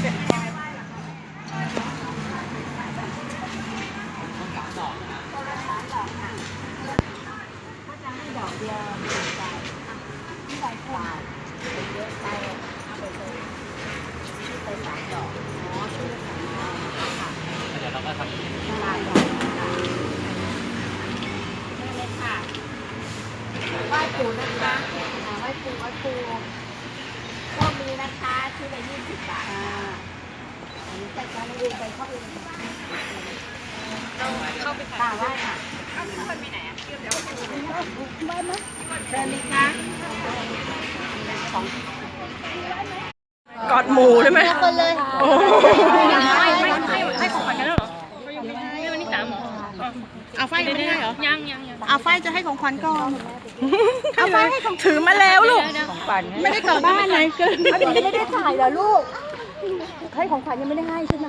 ไหว้ปู่นะคะไหว้ปู่ไหว้ปู่ โชคดีนะคะชื่อละยี่สิบบาทค่ะอันนี้จัดการเองไปเข้าไปเลยเข้าไปค่ะไหว้ค่ะเข้าคนไปไหนอะเดี๋ยวเดี๋ยวไม่ไหมเดินเลยคะกอดหมูได้ไหมคนเลยโอ้ เอาไฟไม่ได้เหรอ ยังยังยังเอาไฟจะให้ของขวัญก่อน เอาไฟให้ของถือมาแล้วลูก ของขวัญไม่ได้กลับบ้านเลยเกินอันนี้ไม่ได้ถ่ายเหรอลูก ให้ของขวัญยังไม่ได้ให้ใช่ไหม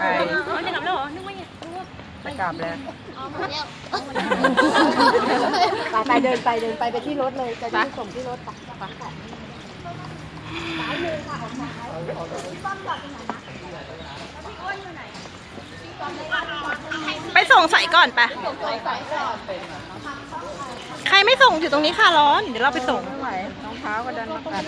ไปเขาจะกลับแล้วเหรอ นึกว่าเนี่ยไปกลับแล้วไปไปเดินไปเดินไปไปที่รถเลย จะได้ส่งที่รถไปไปไปซ้ายมือค่ะออกซ้ายพี่ป้อมจอดตรงไหนนะพี่อ้วนอยู่ไหนไปส่งใส่ก่อนไปะส่ งสายก่อนใครไม่ส่งอยู่ตรงนี้ค่ะร้อน เดี๋ยวเราไปส่งไม่ไหวรองเท้าก็ดันมากัด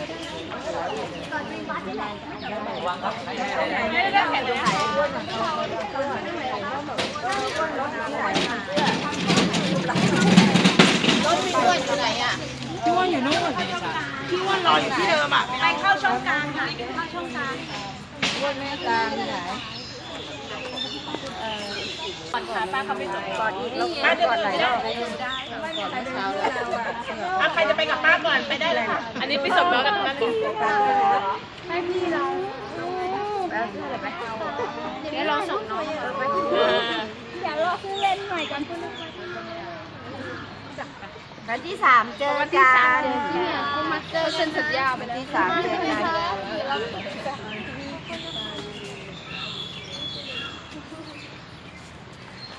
รออยู่ที่เดิมอะไปเข้าช่องกลางค่ะเข้าช่องกลางอ้วนแม่กลางไหน ก่อนค่ะป้าเขาไปส่งก่อนอีกแล้วก่อนไหนรอบก่อนเช้าแล้วอะใครจะไปกับป้าก่อนไปได้เลยค่ะอันนี้ไปส่งแล้วกันนั้นให้พี่เราเดี๋ยวเราส่งน้องอย่ารอซื้อเล่นหน่อยกันคุณลูกวันที่สามเจอกันคุณมาเจอเซ็นสัญญาวันที่สามเจอกัน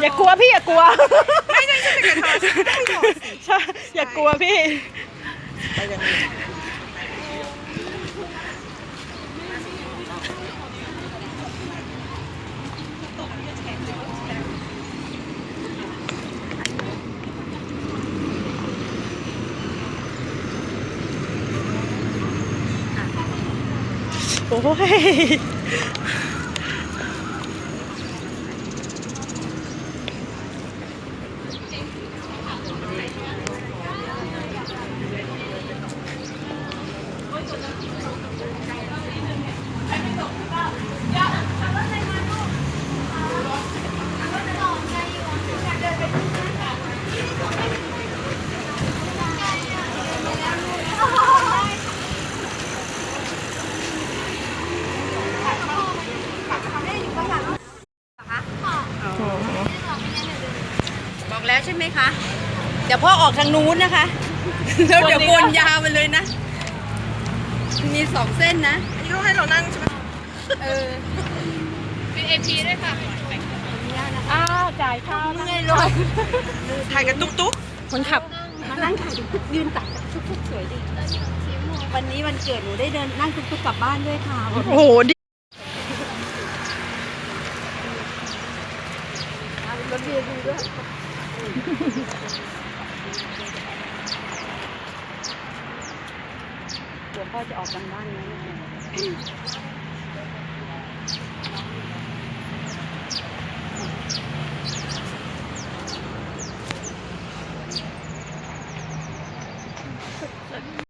อย่ากลัวพี่อย่ากลัว ไม่ใช่ใช่ใช่อย่ากลัวพี่โอ้ยบอก แล้วใช่ไหมคะ เดี๋ยวพ่อออกทางนู้นนะคะแล้วเดี๋ยววนยาวไปเลยนะ มีสองเส้นนะอันนี้เขาให้เรานั่งใช่ไหมเออเป็นเอพีด้วยค่ะอ้าวจ่ายค่าเมื่อยเลยถ่ายกันตุ๊กตุ๊กคนขับมานั่งถ่ายทุกยืนตักทุกๆสวยดี วันนี้วันเกิดหนูได้เดินนั่งทุกๆกลับบ้านด้วยค่ะ โอ้โหดีรถเบียร์ดูด้วย เดี๋ยวพ่อจะออกกันบ้านนะ